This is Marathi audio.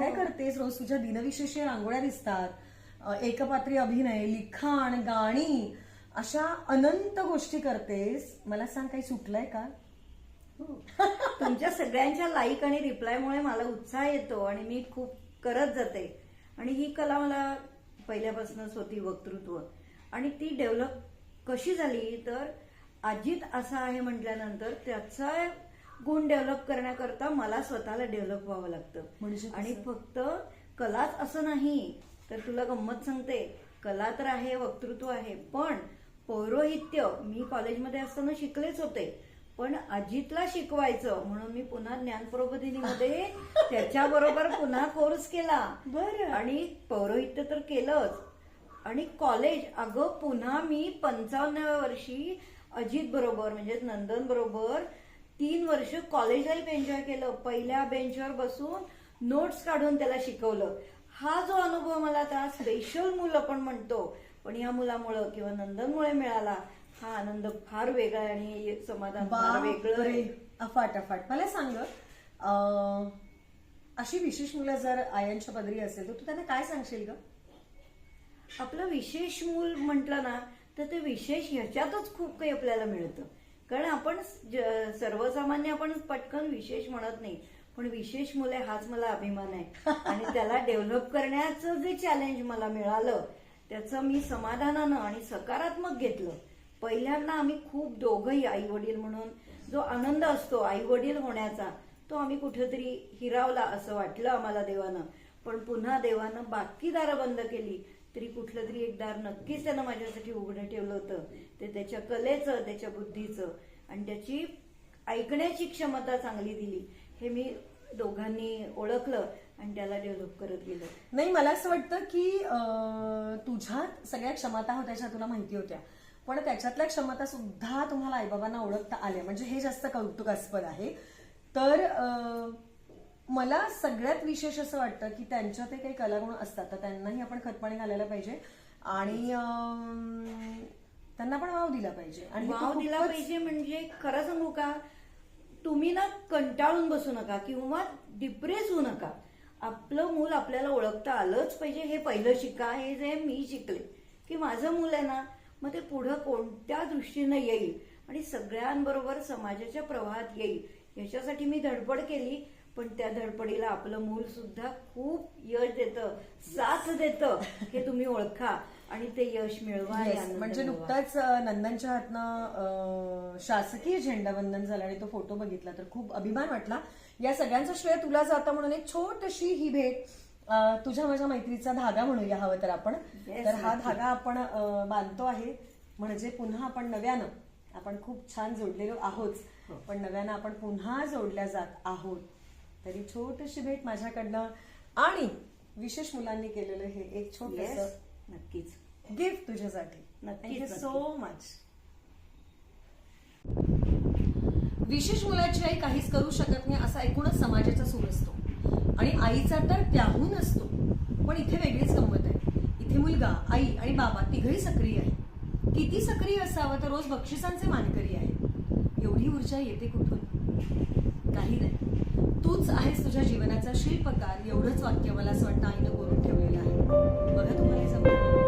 करतेस? रोज तुझ्या दिनविशेष रांगोळ्या दिसतात एकपात्री अभिनय लिखाण गाणी अशा अनंत गोष्टी करतेस. मला सांग काही सुटलंय का? हो. तुमच्या सगळ्यांच्या लाईक आणि रिप्लायमुळे मला उत्साह येतो आणि मी खूप करत जाते. आणि ही कला मला पहिल्यापासूनच होती वक्तृत्व. आणि ती डेव्हलप कशी झाली? तर अजित असा आहे म्हटल्यानंतर त्याचा गुण डेव्हलप करण्याकरता मला स्वतःला डेव्हलप व्हावं लागतं म्हणजे? आणि फक्त कलाच असं नाही तर तुला गंमत सांगते कला तर आहे वक्तृत्व आहे पण पौरोहित्य मी कॉलेजमध्ये असताना शिकलेच होते पण अजितला शिकवायचं म्हणून मी पुन्हा ज्ञान प्रबोधिनीमध्ये त्याच्याबरोबर पुन्हा कोर्स केला बरं. आणि पौरोहित्य तर केलंच आणि कॉलेज अगं पुन्हा मी पंचावन्नाव्या वर्षी अजित बरोबर म्हणजे नंदन बरोबर तीन वर्ष कॉलेज लाईफ एन्जॉय केलं. पहिल्या बेंचवर बसून नोट्स काढून त्याला शिकवलं. हा जो अनुभव मला आता स्पेशल मूल आपण म्हणतो पण या मुलामुळं किंवा नंदनमुळे मिळाला हा आनंद फार वेगळा आहे आणि समाधान फार वेगळं. आहे. अफाट अफाट मला सांग अं, अशी विशेष मुलं जर आयांच्या पदरी असेल तर तू त्यांना काय सांगशील ग? आपलं विशेष मूल म्हटलं ना तर ते विशेष ह्याच्यातच खूप काही आपल्याला मिळतं. कारण आपण सर्वसामान्य आपण पटकन विशेष म्हणत नाही. पण विशेष मुले हाच मला अभिमान आहे. आणि त्याला डेव्हलप करण्याचं जे चॅलेंज मला मिळालं त्याचं मी समाधानानं आणि सकारात्मक घेतलं. पहिल्यांदा आम्ही खूप दोघंही आई वडील म्हणून जो आनंद असतो आई वडील होण्याचा तो आम्ही कुठेतरी हिरावला असं वाटलं आम्हाला देवानं. पण पुन्हा देवानं बाकी दारं बंद केली. तरी कुठलं तरी एक दार नक्कीच त्यानं माझ्यासाठी उघडं ठेवलं होतं. ते त्याच्या कलेचं त्याच्या बुद्धीचं. आणि त्याची ऐकण्याची क्षमता चांगली दिली. हे मी दोघांनी ओळखलं आणि त्याला डेव्हलप करत गेलं. नाही मला असं वाटतं की तुझ्यात सगळ्या क्षमता होत्या ज्या तुला माहिती होत्या. पण त्याच्यातल्या क्षमता सुद्धा तुम्हाला आईबाबांना ओळखता आल्या. म्हणजे हे जास्त कौतुकास्पद आहे. तर मला सगळ्यात विशेष असं वाटतं की त्यांच्या ते काही कलागुण असतात तर त्यांनाही आपण खतपाणी घालायला पाहिजे. आणि त्यांना पण वाव दिला पाहिजे. आणि वाव दिला पाहिजे म्हणजे खरं सांगू का तुम्ही ना कंटाळून बसू नका किंवा डिप्रेस होऊ नका. आपलं मूल आपल्याला ओळखता आलंच पाहिजे हे पहिलं शिका हे जे मी शिकले. की माझं मूल आहे ना मग ते पुढं कोणत्या दृष्टीनं येईल? आणि सगळ्यांबरोबर समाजाच्या प्रवाहात येईल. याच्यासाठी मी धडपड केली. पण त्या धडपडीला आपलं मूल सुद्धा खूप यश देतं साथ देतं हे तुम्ही ओळखा आणि ते यश मिळवा Yes, म्हणजे. नुकताच अं, नंदनच्या हातनं अं, शासकीय झेंडावंदन झालं आणि तो फोटो बघितला तर खूप अभिमान वाटला. या सगळ्यांचं श्रेय तुला जातं म्हणून एक छोटीशी ही भेट अं, तुझ्या माझ्या मैत्रीचा धागा म्हणूया हवं तर आपण. Yes, तर हा नक्की. धागा आपण अं, बांधतो आहे. म्हणजे पुन्हा आपण नव्यानं आपण खूप छान जोडलेलो आहोत. हो. पण नव्यानं आपण पुन्हा जोडल्या जात आहोत. तरी छोटीशी भेट माझ्याकडनं आणि विशेष मुलांनी केलेलं हे एक छोटस Yes, नक्कीच. गिफ्ट तुझ्यासाठी. थँक्यू. सो मच विशेष मुलाची आई काहीच करू शकत नाही असा एकूणच समाजाचा सूर असतो. आणि आईचा तर त्याहून असतो. पण इथे वेगळीच गंमत आहे. इथे मुलगा आई आणि बाबा तिघही सक्रिय आहे किती सक्रिय असावं तर रोज बक्षिसांचे मानकरी आहे एवढी ऊर्जा येते कुठून? काही नाही. तूच आहेस तुझ्या जीवनाचा शिल्पकार एवढंच वाक्य मला असं वाटतं आईनं करून ठेवलेलं आहे. बघा तुम्हाला समजा